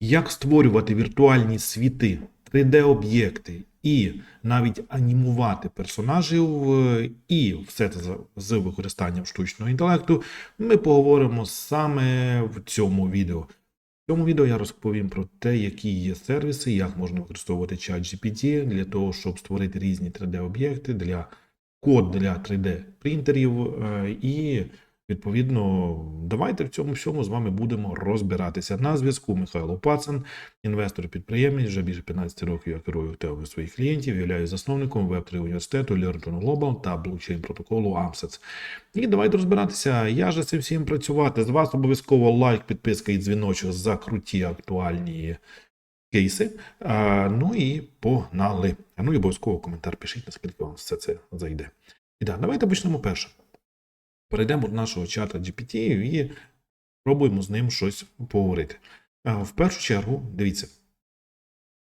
як створювати віртуальні світи, 3D-об'єкти і навіть анімувати персонажів, е, і все це з використанням штучного інтелекту, ми поговоримо саме в цьому відео. В цьому відео я розповім про те, які є сервіси, як можна використовувати чат GPT для того, щоб створити різні 3D-об'єкти, для код для 3D-принтерів. е, І відповідно, давайте в цьому всьому з вами будемо розбиратися. На зв'язку Михайло Пацан, інвестор-підприємець, вже більше 15 років я керую темою своїх клієнтів, являюсь засновником Web3 університету Learn Global та блокчейн протоколу AMSETS. І давайте розбиратися. Я же цим всім працювати. З вас обов'язково лайк, підписка і дзвіночок за круті актуальні кейси. А, ну і погнали. А ну і обов'язково коментар пишіть, наскільки вам все це зайде. І так, давайте почнемо перше. Перейдемо до нашого чата GPT і спробуємо з ним щось поговорити. В першу чергу, дивіться,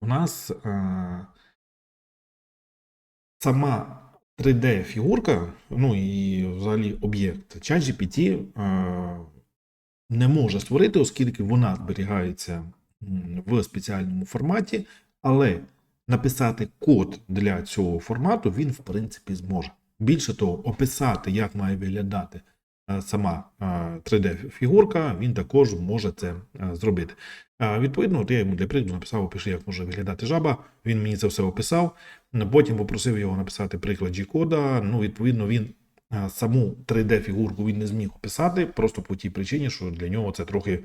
у нас а, сама 3D-фігурка, ну і взагалі об'єкт ChatGPT е, не може створити, оскільки вона зберігається в спеціальному форматі, але написати код для цього формату він, в принципі, зможе. Більше того, описати, як має виглядати е, сама е, 3D-фігурка, він також може це е, зробити. Е, Відповідно, от я йому для прикладу написав, опиши, як може виглядати жаба. Він мені це все описав. Потім попросив його написати приклад G-кода. Ну, відповідно, він е, саму 3D-фігурку він не зміг описати, просто по тій причині, що для нього це трохи,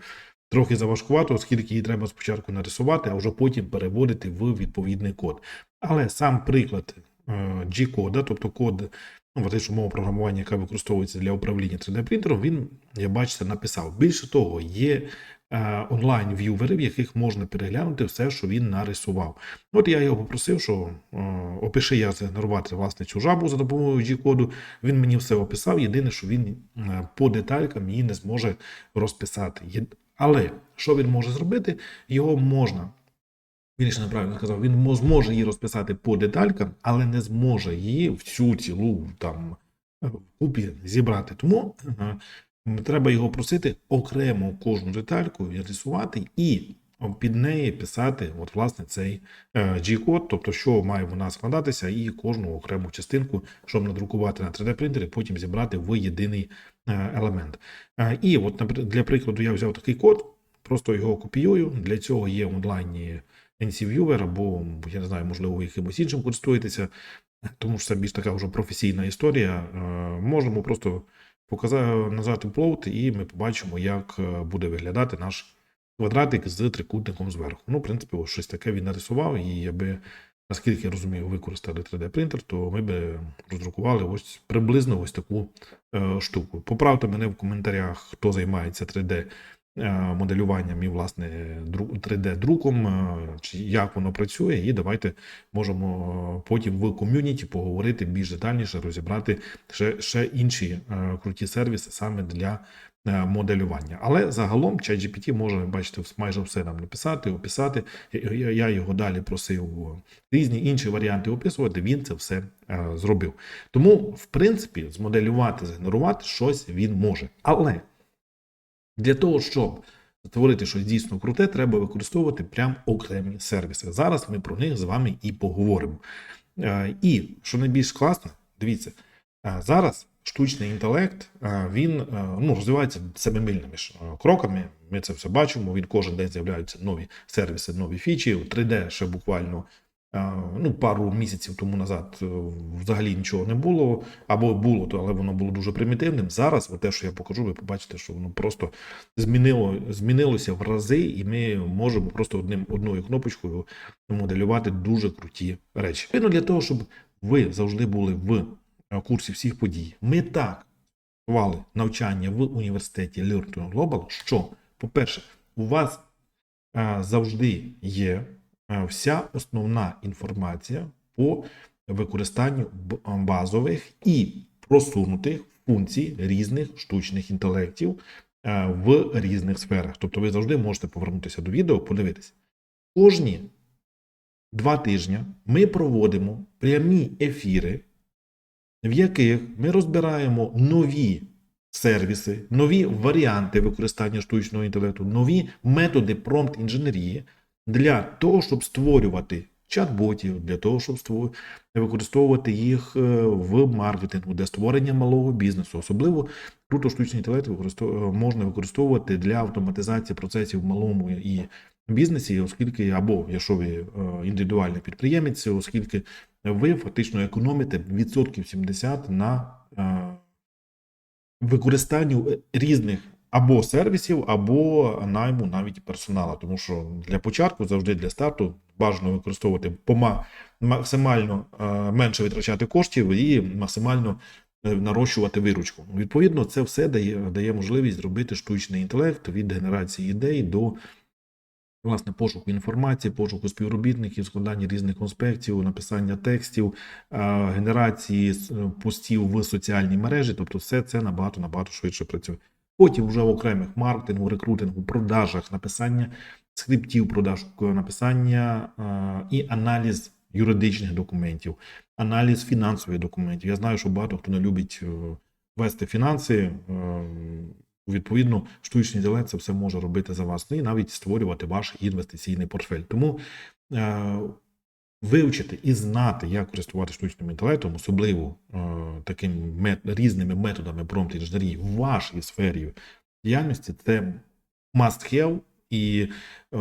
трохи заважкувато, оскільки її треба спочатку нарисувати, а вже потім переводити в відповідний код. Але сам приклад е, G-кода, тобто код, ну, фактично мова програмування, яка використовується для управління 3D-принтером, він, я бачите, написав. Більше того, є е, онлайн-в'ювери, в яких можна переглянути все, що він нарисував. От я його попросив, що е, опиши, як згенерувати власне цю жабу за допомогою G-коду. Він мені все описав. Єдине, що він е, по деталькам її не зможе розписати. Але що він може зробити? Його можна. Він ще неправильно сказав, він зможе її розписати по деталькам, але не зможе її всю цілу там е, купі зібрати. Тому е, треба його просити окремо кожну детальку рисувати і під неї писати от, власне, цей е, G-код, тобто, що має вона складатися, і кожну окрему частинку, щоб надрукувати на 3D-принтері, потім зібрати в єдиний елемент. І от для прикладу я взяв такий код, просто його копіюю. Для цього є онлайні NC-Viewer, або я не знаю, можливо, ви якимось іншим користуєтеся, тому що це більш така вже професійна історія. Е, Можемо просто показати назвати плоут, і ми побачимо, як е, буде виглядати наш квадратик з трикутником зверху. Ну, в принципі, ось щось таке він нарисував, і я би, наскільки я розумію, використали 3D-принтер, то ми би роздрукували ось приблизно ось таку е, штуку. Поправте мене в коментарях, хто займається 3D е, моделюванням і, власне, 3D-друком, е, чи як воно працює, і давайте можемо е, потім в ком'юніті поговорити більш детальніше, розібрати ще, ще інші е, круті сервіси саме для е, моделювання. Але загалом ChatGPT може, бачите, майже все нам написати, описати. Я- його далі просив різні інші варіанти описувати, він це все е, зробив. Тому, в принципі, змоделювати, згенерувати щось він може. Але для того, щоб створити щось дійсно круте, треба використовувати прям окремі сервіси. Зараз ми про них з вами і поговоримо. Е, І що найбільш класно, дивіться, е, зараз штучний інтелект е, він ну, розвивається семимильними кроками. Ми це все бачимо. Він кожен день з'являються нові сервіси, нові фічі. 3D ще буквально ну, пару місяців тому назад е, взагалі нічого не було, або було, то але воно було дуже примітивним. Зараз, те, що я покажу, ви побачите, що воно просто змінило, змінилося в рази, і ми можемо просто одним одною кнопочкою моделювати дуже круті речі. Ну, для того, щоб ви завжди були в е, курсі всіх подій, ми так готували навчання в університеті Learn Global, що, по-перше, у вас е, завжди є вся основна інформація по використанню базових і просунутих функцій різних штучних інтелектів е, в різних сферах. Тобто ви завжди можете повернутися до відео, подивитися. Кожні два тижні ми проводимо прямі ефіри, в яких ми розбираємо нові сервіси, нові варіанти використання штучного інтелекту, нові методи промпт інженерії для того, щоб створювати чат-ботів, для того, щоб використовувати їх е, в маркетингу, для створення малого бізнесу. Особливо круто штучний інтелект е, можна використовувати для автоматизації процесів в малому і бізнесі, оскільки, або якщо ви е, індивідуальний підприємець, оскільки ви фактично економите відсотків 70 на використанню різних або сервісів, або найму навіть персонала. Тому що для початку, завжди для старту, бажано використовувати пома максимально е, менше витрачати коштів і максимально е, нарощувати виручку. Відповідно, це все дає, дає можливість зробити штучний інтелект від генерації ідей до власне пошуку інформації, пошуку співробітників, складання різних конспектів, написання текстів, е, генерації постів в соціальній мережі. Тобто, все це набагато набагато швидше працює. Потім вже в окремих маркетингу, рекрутингу, продажах, написання скриптів продаж, написання е, і аналіз юридичних документів, аналіз фінансових документів. Я знаю, що багато хто не любить е, вести фінанси. е, Відповідно, штучний інтелект це все може робити за вас, ну і навіть створювати ваш інвестиційний портфель. Тому е, вивчити і знати, як користуватися штучним інтелектом, особливо е, такими мет, різними методами промпт інженерії в вашій сфері діяльності, це must have, і е,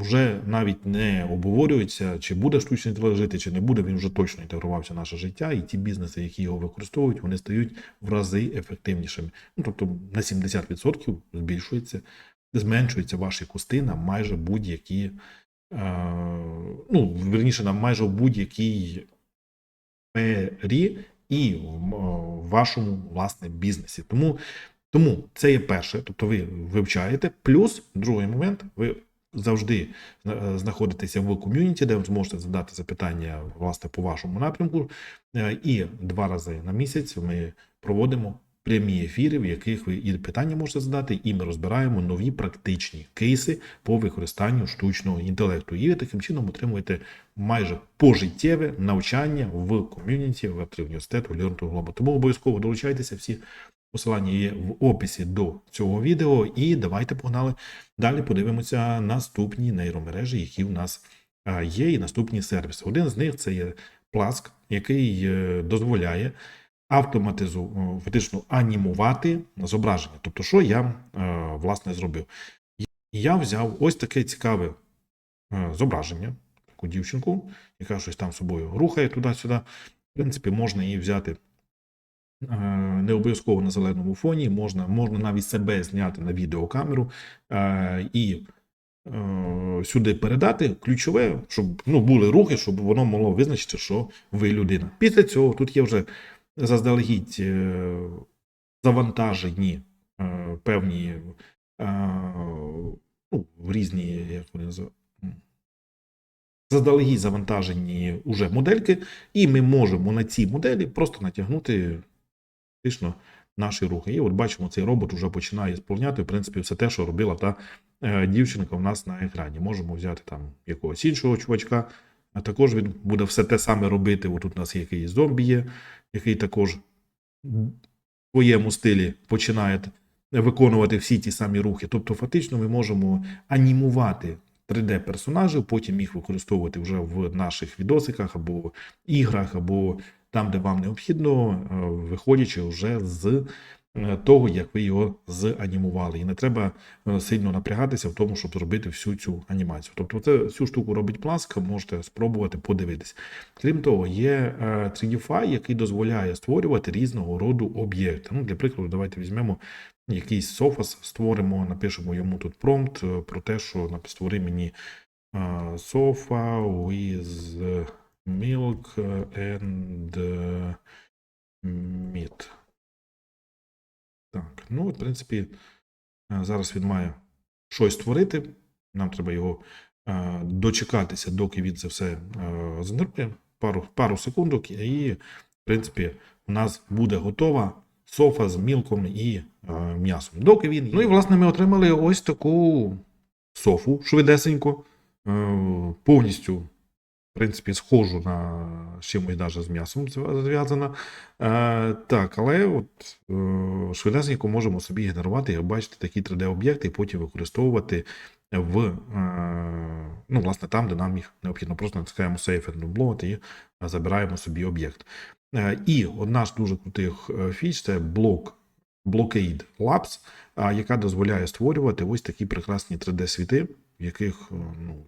вже навіть не обговорюється, чи буде штучний інтелект жити, чи не буде. Він вже точно інтегрувався в наше життя, і ті бізнеси, які його використовують, вони стають в рази ефективнішими. Ну тобто на 70% збільшується, зменшується ваші кости на майже будь-які, ну верніше на майже будь-якій сфері і в вашому власне бізнесі. Тому, тому це є перше, тобто ви вивчаєте. Плюс другий момент, ви завжди е, знаходитеся в ком'юніті, де ви зможете задати запитання власне по вашому напрямку. Е, І два рази на місяць ми проводимо прямі ефіри, в яких ви і питання можете задати, і ми розбираємо нові практичні кейси по використанню штучного інтелекту. І ви таким чином отримуєте майже пожиттєве навчання в ком'юніті веб університету Learn Global. Тому обов'язково долучайтеся всі. Посилання є в описі до цього відео, і давайте погнали. Далі подивимося наступні нейромережі, які в нас є, і наступні сервіси. Один з них це є Plask, який е, дозволяє автоматизу фактично анімувати зображення. Тобто, що я е, власне зробив? Я взяв ось таке цікаве е, зображення, таку дівчинку, яка щось там собою рухає туди-сюди. В принципі, можна її взяти е, не обов'язково на зеленому фоні, можна, можна навіть себе зняти на відеокамеру е, і е, сюди передати ключове, щоб ну, були рухи, щоб воно могло визначити, що ви людина. Після цього тут є вже заздалегідь е, завантажені е, певні е, ну, різні, як вони називають, заздалегідь завантажені уже модельки, і ми можемо на ці моделі просто натягнути фактично наші рухи. І от бачимо, цей робот вже починає сповняти, в принципі, все те, що робила та дівчинка в нас на екрані. Можемо взяти там якогось іншого чувачка, а також він буде все те саме робити. От тут у нас якийсь зомбі є, який також в своєму стилі починає виконувати всі ті самі рухи. Тобто, фактично, ми можемо анімувати 3D-персонажів, потім їх використовувати вже в наших відосиках або іграх, або там, де вам необхідно, е, виходячи вже з того, як ви його занімували. І не треба е, сильно напрягатися в тому, щоб зробити всю цю анімацію. Тобто, це цю штуку робить Пласка, можете спробувати подивитись. Крім того, є е, 3D-Fi, який дозволяє створювати різного роду об'єкти. Ну, для прикладу, давайте візьмемо якийсь софас, створимо, напишемо йому тут промпт е, про те, що створи мені е, sofa with milk and е, meat. Так, ну, в принципі, е, зараз він має щось створити. Нам треба його е, дочекатися, доки він це все е, занерпне. Пару, пару секундок, і, в принципі, у нас буде готова софа з мілком і м'ясом. Доки він. Ну і власне ми отримали ось таку софу швидесенько, повністю принципі, схожу на з чимось навіть з м'ясом зв'язана. Е, так, але от е, швидесенько можемо собі генерувати, як бачите, такі 3D-об'єкти і потім використовувати в, е, ну, власне, там, де нам їх необхідно. Просто натискаємо Save and і забираємо собі об'єкт. І одна з дуже крутих фіч це блок Blockade Labs, яка дозволяє створювати ось такі прекрасні 3D-світи, в яких ну,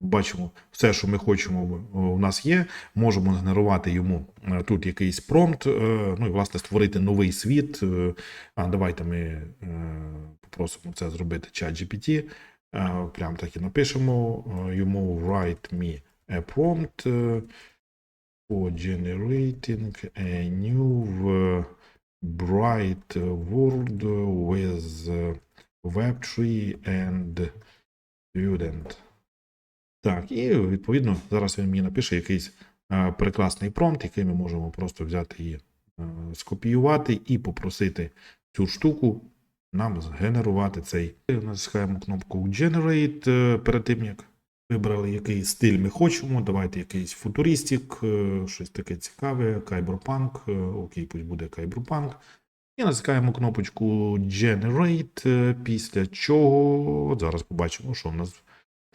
бачимо все, що ми хочемо, у нас є. Можемо генерувати йому е, тут якийсь промпт, е, ну і власне створити новий світ. Е, А давайте ми е, попросимо це зробити ChatGPT. Е, Прям так і напишемо е, йому write me a prompt е, for generating a new е, bright world with е, Web3 and student. Так, і відповідно зараз він мені напише якийсь е, прекрасний промпт, який ми можемо просто взяти і е, скопіювати і попросити цю штуку нам згенерувати цей. Натискаємо кнопку Generate е, перед тим, як вибрали який стиль ми хочемо. Давайте якийсь футуристик, щось таке цікаве, кайберпанк. Окей, пусть буде кайберпанк. І натискаємо кнопочку Generate, після чого зараз побачимо, що в нас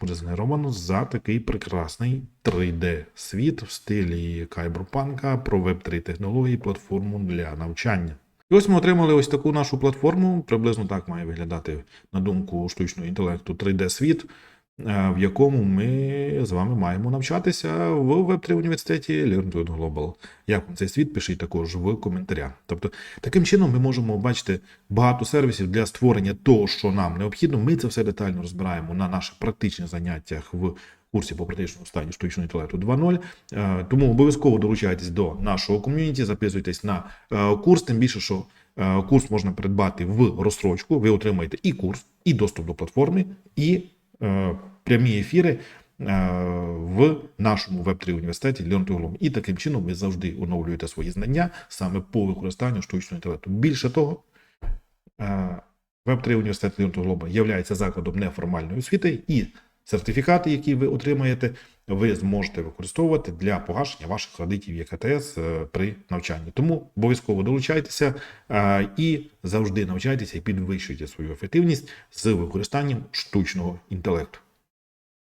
згенеровано за такий прекрасний 3D-світ в стилі кайберпанка про веб 3 технології, платформу для навчання. І ось ми отримали ось таку нашу платформу. Приблизно так має виглядати, на думку штучного інтелекту, 3D-світ, е, в якому ми з вами маємо навчатися в Web3 університеті Learn to Global. Як вам цей світ, пишіть також в коментарях. Тобто, таким чином ми можемо бачити багато сервісів для створення того, що нам необхідно. Ми це все детально розбираємо на наших практичних заняттях в курсі по практичному стані штучного інтелекту 2.0. Е, Тому обов'язково долучайтесь до нашого ком'юніті, записуйтесь на е, курс, тим більше, що е, курс можна придбати в розстрочку. Ви отримаєте і курс, і доступ до платформи, і е, прямі ефіри е, в нашому веб-3 університеті Learn to Global. І таким чином ви завжди оновлюєте свої знання саме по використанню штучного інтелекту. Більше того, е, Web3 університет Learn Global є закладом неформальної освіти, і сертифікати, які ви отримаєте, ви зможете використовувати для погашення ваших кредитів ЄКТС е, при навчанні. Тому обов'язково долучайтеся е, і завжди навчайтеся і підвищуйте свою ефективність з використанням штучного інтелекту.